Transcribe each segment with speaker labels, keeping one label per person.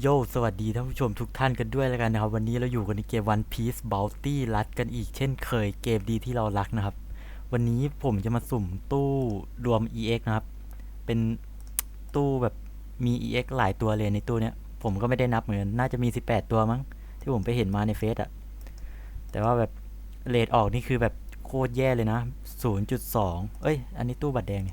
Speaker 1: โยสวัสดีท่านผู้ชมทุกท่านกันด้วยแล้วกันนะครับ วันนี้เราอยู่กันในเกม One Piece Bounty รัดกันอีกเช่นเคยเกมดีที่เรารักนะครับ วันนี้ผมจะมาสุ่มตู้รวม EX นะครับ เป็นตู้แบบมี EX หลายตัวเลยในตู้เนี้ย ผมก็ไม่ได้นับเหมือนน่าจะมี 18 ตัวมั้ง ที่ผมไปเห็นมาในเฟซอะแต่ว่าแบบเลทออกนี่คือแบบโคตรแย่เลยนะ 0.2 เอ้ย อันนี้ตู้บัตรแดง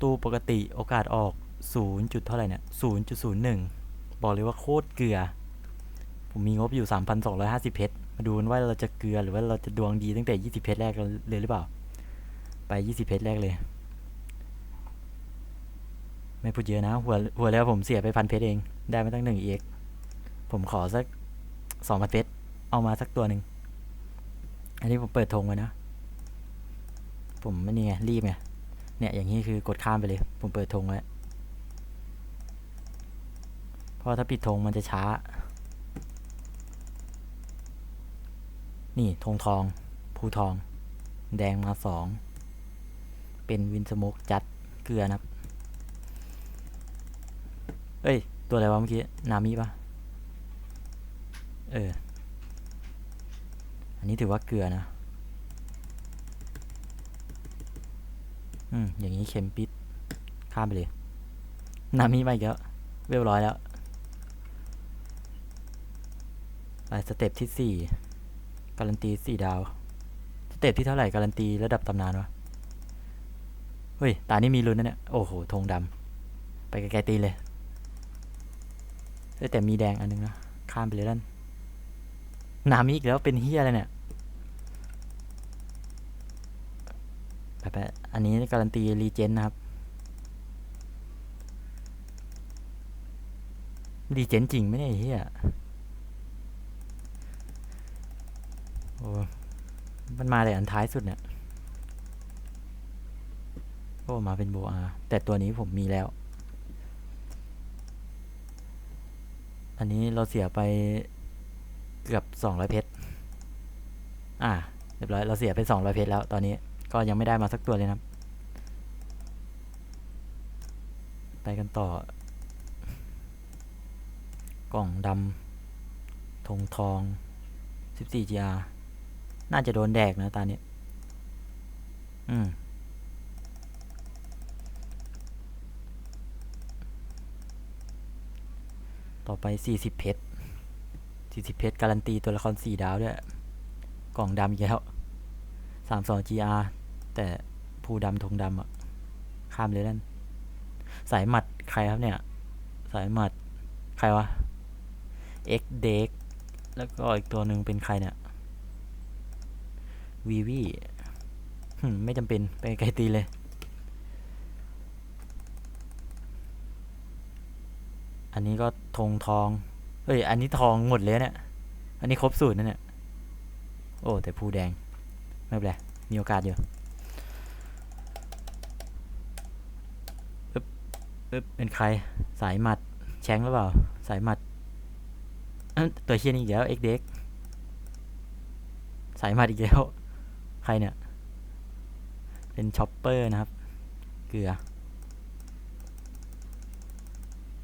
Speaker 1: ตู้ปกติโอกาสออก 0. จุดเท่าไหร่เนี่ย0.01 บอกเลยว่าโคตรเกลือ ผมมีงบอยู่ 3,250 เพชร มาดูกันว่าเราจะเกลือหรือว่าเราจะดวงดีตั้งแต่ 20 เพชรแรกเลยหรือเปล่า ไป 20 เพชรแรกเลย ไม่พูดเยอะนะ หัวหัวแล้วผมเสียไปพันเพชรเอง ได้มาตั้งหนึ่งเอกผมขอสักสองพันเพชร เอามาสักตัวหนึ่ง อันนี้ผมเปิดธงไว้นะ ผมไม่นี่ไงรีบไง เนี่ยอย่างนี้คือกดข้ามไปเลย ผมเปิดธงไว้ ราะถ้าปิดธงมันจะช้า นี่ธงทอง ภูทอง แดงมาสอง เป็นวินสโมกจัดเกลือนะครับ เอ้ย ตัวอะไรวะเมื่อกี้ นามิปะเออ อันนี้ถือว่าเกลือนะ อืม อย่างนี้เข็มปิด ข้ามไปเลย นามิมาอีกแล้วเรียบร้อยแล้ว ไป สเต็ปที่สี่การันตีสี่ดาว สเต็ปที่เท่าไหร่การันตีระดับตำนานวะ เฮ้ย ตานี่มีลุ้นนะเนี่ย โอ้โหธงดำไปไกลๆตีเลยแต่มีแดงอันนึงนะ ข้ามไปเลยด้านนามิอีกแล้วเป็นเฮียอะไรเนี่ยไปไปอันนี้การันตีรีเจนนะครับ รีเจนจริงไหมเนี่ยไอ้เฮียโอ้มันมาแต่อันท้ายสุดเนี่ยโอ้มาเป็นโบอาแต่ตัวนี้ผมมีแล้ว อันนี้เราเสียไปเกือบสองร้อยเพชร อ่า เรียบร้อย เราเสียไปสองร้อยเพชรแล้ว ตอนนี้ก็ยังไม่ได้มาสักตัวเลยนะครับไปกันต่อ กล่องดำธงทอง 14 GR น่าจะโดนแดกนะตาเนี้ยอืมต่อไป 40 เพชร 40 เพชร การันตีตัวละคร 4 ดาวด้วย กล่องดำอีกแล้ว32 GR แต่ภูดำธงดำอะข้ามเลยนั่น สายหมัดใครครับเนี่ย สายหมัด ใครวะ X d e x แล้วก็อีกตัวหนึ่งเป็นใครเนี่ย วีวีไม่จำเป็น ไปไกลตีเลย อันนี้ก็ธงทองเฮ้ย อันนี้ทองหมดเลยเนี่ย อันนี้ครบสูตรนะเนี่ย โอ้ แต่ภูแดง ไม่เป็นไร มีโอกาสอยู่อึ๊บอึ๊บเป็นใคร สายหมัด แชงหรือเปล่า สายหมัด ตัวเชียนอีกแล้วเอ็กเด็กสายหมัดอีกแล้ว ใครเนี่ย เป็นช็อปเปอร์นะครับ เกลือ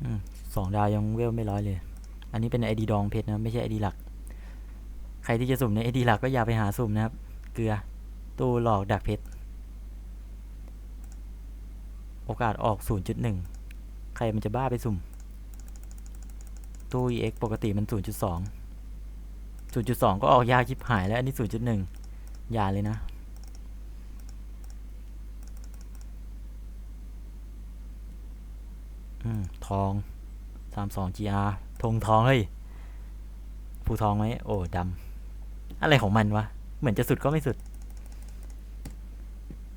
Speaker 1: อืมสองดาวยังเวลไม่ร้อยเลย อันนี้เป็นไอดีดองเพชรนะ ไม่ใช่ไอดีหลัก ใครที่จะสุ่มในไอดีหลักก็อย่าไปหาสุ่มนะครับ เกลือ ตู้หลอกดักเพชร โอกาสออก 0.1 ใครมันจะบ้าไปสุ่ม ตู้ EX ปกติมัน 0.2 0.2 ก็ออกยากชิบหายแล้ว อันนี้ 0.1 อย่าเลยนะ อืม ทอง32 GR ธงทอง เฮ้ยภูทองไหมโอ้ดำอะไรของมันวะ เหมือนจะสุดก็ไม่สุด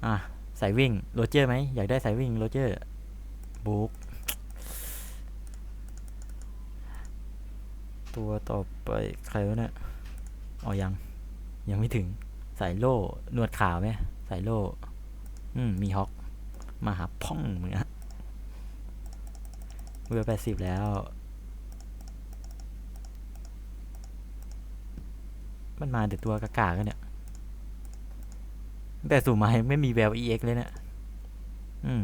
Speaker 1: อะสายวิ่งโรเจอร์ไหมอยากได้สายวิ่งโรเจอร์บุ๊กตัวต่อไปใครวะเนี่ยอ๋อยัง ยังไม่ถึง สายโล่นวดขาวไหมสายโล่อืมมีฮอก มาหาพ่องเหมือนกันเบอแปดสิบแล้ว มันมาแต่ตัวกากากันเนี่ย แต่สู่มาไม่มีแวว EX เลยเนี่ยอืม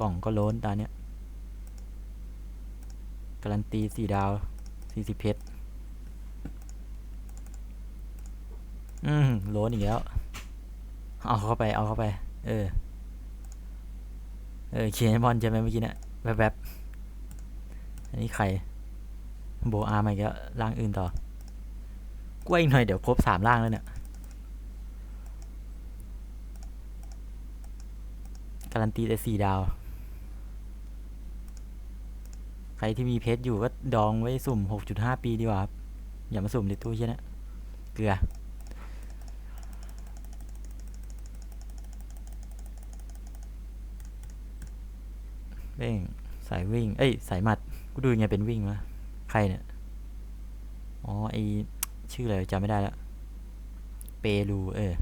Speaker 1: กล่องก็โล้นตาเนี้ยการันตีสี่ดาวสี่สิบเพชร อืมโลนอีกแล้ว เอาเข้าไป เอาเข้าไป เออ เออเคียนบอลใช่ไหมเมื่อกี้เนะี่ยแวบๆอันนี้ใคร โบอาร์มาอีกแล้วร่างอื่นต่อกล้วยอีกหน่อยเดี๋ยวครบสามร่างแล้วเนี่ย การันตีแต่สี่ดาว ใครที่มีเพชรอยู่ก็ดองไว้สุ่ม 6.5 ปีดีกว่าครับ อย่ามาสุ่มในตู้เช่นนะเกลือ เร่งสายวิ่ง เอ้ย สายหมัด กูดูยังไงเป็นวิ่งวะ ใครเนี่ย อ๋อ ไอชื่ออะไรจำไม่ได้แล้ว เปรู เออ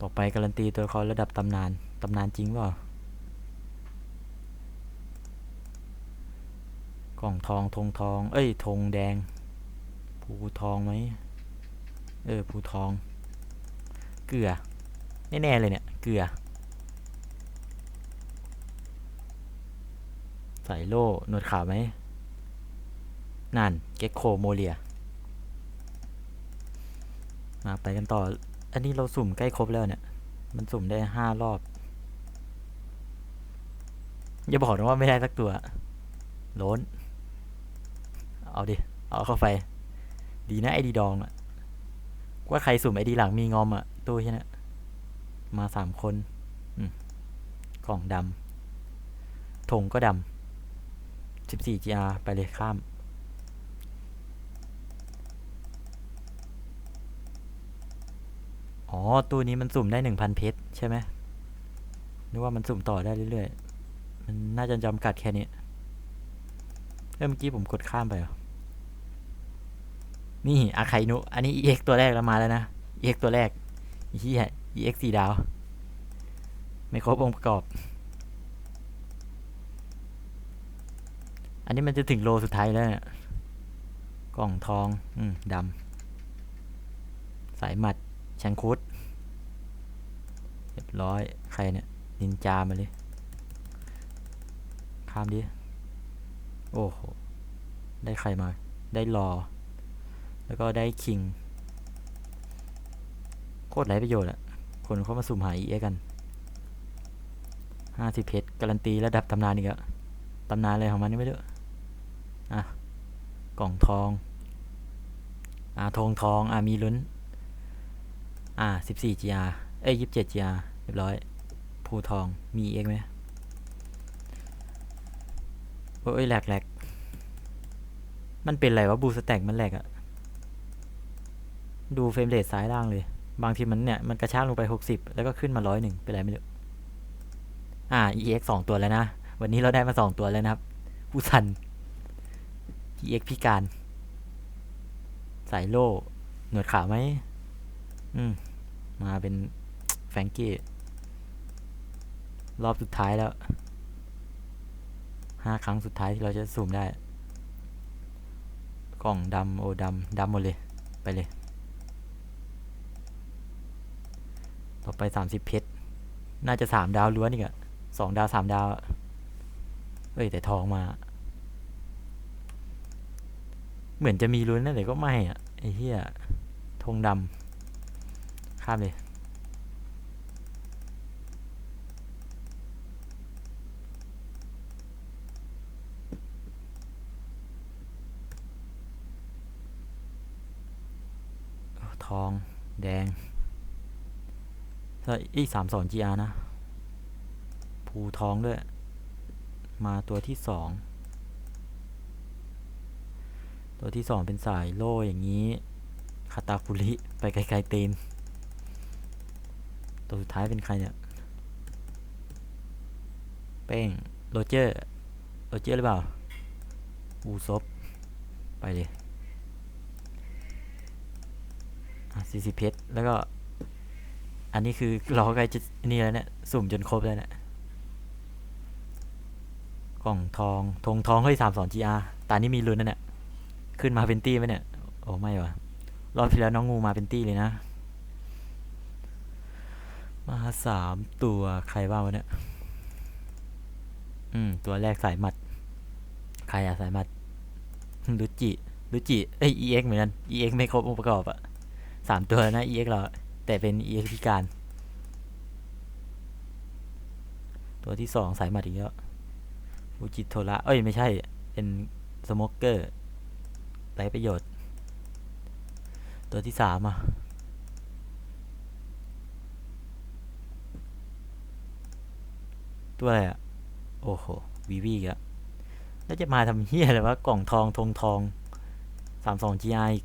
Speaker 1: ต่อไปการันตีตัวละครระดับตำนาน ตำนานจริงเปล่ากล่องทองธงทอง เอ้ยธงแดง ภูทองไหม เออ ภูทอง เกลือ แน่ ๆ เลยเนี่ย กลือใส่โล่หนวดขาวไหมนั่น เก็กโคโมเลีย มาไปกันต่อ อันนี้เราสุ่มใกล้ครบแล้วเนี่ย มันสุ่มได้ห้ารอบ อย่าบอกนะว่าไม่ได้สักตัวโล้น เอาดิ เอาเข้าไป ดีนะไอดีดองอะว่าใครสุ่มไอดีหลังมีงอมอะตู้ใช่ไหม มาสามคนอืมกล่องดำธงก็ดำสิบสี่ GR ไปเลยข้าม อ๋อตู้นี้มันสุ่มได้หนึ่งพันเพชรใช่ไหมนึกว่ามันสุ่มต่อได้เรื่อยๆ มันน่าจะจำกัดแค่นี้เมื่อกี้ผมกดข้ามไปเหรอนี่อาไคนุอันนี้ EX ตัวแรกแล้วมาแล้วนะ EX ตัวแรกอีที่ EX สี่ดาว ไม่ครบองค์ประกอบ อันนี้มันจะถึงโลสุดท้ายแล้วเนี่ยกล่องทอง อืมดำ สายหมัดแชงคุดเรียบร้อย ใครเนี่ย นินจามาเลย ข้ามดิ โอ้โห ได้ใครมา ได้รอ แล้วก็ได้คิง โคตรไรประโยชน์อะ คนเข้ามาสุ่มหาอีเอกันห้าสิเพชรการันตีระดับตำนานอีกอะตำนานอะไรของมันนี่ไม่รู้อะ กล่องทอง อ่าทองทอง อ่ามีลุ้น อ่าสิบสี่ GR เอ้ยยี่สิบเจ็ด GR เรียบร้อยภูทองมีเอ็กไหมโอ้ยแหลกแหลกมันเป็นอะไรวะบูสแต็กมันแหลกอะดูเฟรมเรทซ้ายล่างเลย บางทีมันเนี่ยมันกระชากลงไปหกสิบแล้วก็ขึ้นมาร้อยหนึ่งเป็นไรไม่รู้อ่า EX สองตัวแล้วนะ วันนี้เราได้มาสองตัวแล้วนะครับผู้สัน EX พิการ สายโล่หนวดขาวไหมอืม มาเป็นแฟรงกี้ รอบสุดท้ายแล้วห้าครั้งสุดท้ายที่เราจะสุ่มได้ กล่องดำโอดำดำหมดเลย ไปเลย ต่อไปสามสิบเพชร น่าจะสามดาวล้วนอีกอะสองดาวสามดาวเอ้ยแต่ทองมา เหมือนจะมีลุ้นนะแต่ก็ไม่อะไอ้เหี้ยธงดำข้ามเลยทอง แดง ถ้าอีสามสอง GR นะ ภูทองด้วย มาตัวที่สองตัวที่สองเป็นสายโล่อย่างนี้คาตาคุริไปไกลๆเตนตัวสุดท้ายเป็นใครเนี่ย เป้งโรเจอร์โรเจอร์หรือเปล่า อูซบไปเลยสี่สิบเพชรแล้วก็ อันนี้คือราใกล้จะนี่แล้วเนี่ย สุ่มจนครบแล้วเนี่ย กล่องทองธงทองเฮ้ยสามสอง GR ตานี้มีลุ้นนั่นเนี่ย ขึ้นมาเป็นตี้ไหมเนี่ย โอ้ไม่วะรอบที่แล้วน้องงูมาเป็นตี้เลยนะ มาสามตัวใครบ้างวะเนี่ย อืม ตัวแรกสายหมัด ใครอะสายหมัดรุจิรุจิเอ้ย EX เหมือนกัน EX ไม่ครบองค์ประกอบอะสามตัวนะ EX เรา แต่เป็น EX พิการ ตัวที่สองสายหมัดอีกแล้วฟูจิโทระเอ้ย ไม่ใช่ เป็นสโมกเกอร์ไรประโยชน์ ตัวที่สามอะตัวอะไรอะ โอ้โห วีวีอะแล้วจะมาทำเฮียอะไรวะ กล่องทองทงทองสามสอง GI อีก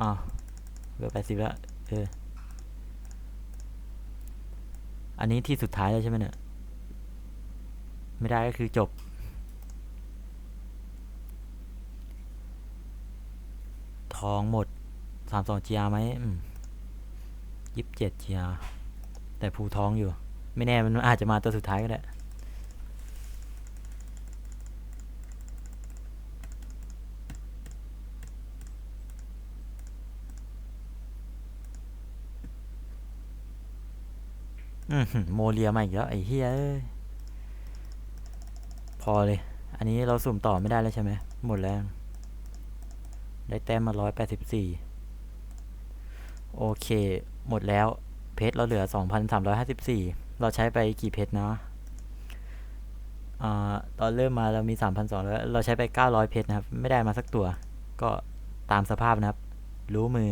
Speaker 1: อ้า เบอร์แปดสิบแล้วเออ อันนี้ที่สุดท้ายแล้วใช่ไหมเนี่ย ไม่ได้ก็คือจบ ทองหมดสามสอง GR ไหมยิบเจ็ด GR แต่ภูท้องอยู่ ไม่แน่มันอาจจะมาตัวสุดท้ายก็ได้ อือหือ โมเลียมาอีกแล้วไอ้เฮียพอเลย อันนี้เราสุ่มต่อไม่ได้แล้วใช่ไหม หมดแล้ว ได้แต้มมาร้อยแปดสิบสี่โอเค หมดแล้ว เพชรเราเหลือสองพันสามร้อยห้าสิบสี่เราใช้ไปกี่เพชรนะอ่าตอนเริ่มมาเรามีสามพันสองเราใช้ไปเก้าร้อยเพชรนะครับ ไม่ได้มาสักตัว ก็ตามสภาพนะครับ รู้มือ